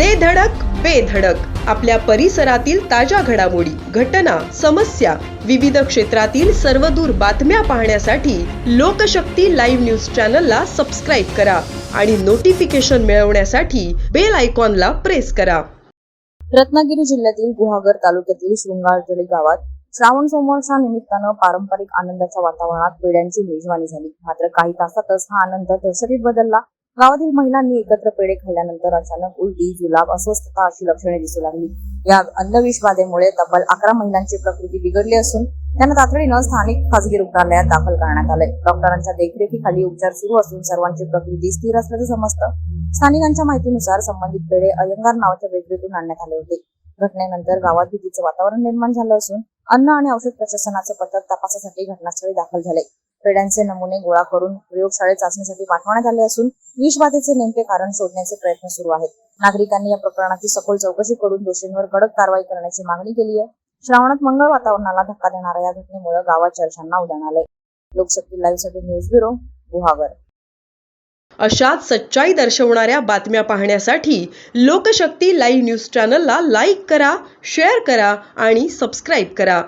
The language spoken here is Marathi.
दे धडक बेधडक आपल्या परिसरातील ताज्या घडामोडी घटना समस्या विविध क्षेत्रातील सर्वदूर बातम्या पाहण्यासाठी लोकशक्ती लाईव्ह न्यूज चॅनलला सबस्क्राईब करा आणि नोटिफिकेशन मिळवण्यासाठी बेल आयकॉनला प्रेस करा. रत्नागिरी जिल्ह्यातील गुहागर तालुक्यातील शृंगारजळी गावात श्रावण सोमवारच्या निमित्तानं पारंपरिक आनंदाच्या वातावरणात पेड्यांची मेजवानी झाली. मात्र काही तासातच हा आनंद दहशतीत बदलला. गावातील महिलांनी एकत्र पेढे खाल्ल्यानंतर अचानक उलटी जुलाब अस्वस्थता अशी लक्षणे दिसू लागली. या अंधविश्वादेमुळे तब्बल अकरा महिलांची प्रकृती बिघडली असून त्यांना तातडीनं स्थानिक खासगी रुग्णालयात दाखल करण्यात आले. डॉक्टरांच्या देखरेखीखाली उपचार सुरू असून सर्वांची प्रकृती स्थिर असल्याचं समजतं. स्थानिकांच्या माहितीनुसार संबंधित पेढे अयंगार नावाच्या बेकरीतून आणण्यात आले होते. घटनेनंतर गावात भीतीचं वातावरण निर्माण झालं असून अन्न आणि औषध प्रशासनाचं पथक तपासासाठी घटनास्थळी दाखल झाले. पेड्यांचे नमुने गोळा करून प्रयोगशाळेत चाचणीसाठी पाठवण्यात आले असून विषबाधेचे नेमके कारण शोधण्याचे प्रयत्न सुरू आहेत. नागरिकांनी या प्रकरणाची सखोल चौकशी करून दोषींवर कडक कारवाई करण्याची मागणी केली आहे. श्रावणात मंगळ वातावरणाला धक्का देणाऱ्या या घटनेमुळे गावात चर्चांना उधाण आलंय लोकशक्ती लाईव्हसाठी न्यूज ब्युरो गुहागर. अशाच सच्चाई दर्शवणाऱ्या बातम्या पाहण्यासाठी लोकशक्ती लाईव्ह न्यूज चॅनलला लाईक करा शेअर करा आणि सबस्क्राईब करा.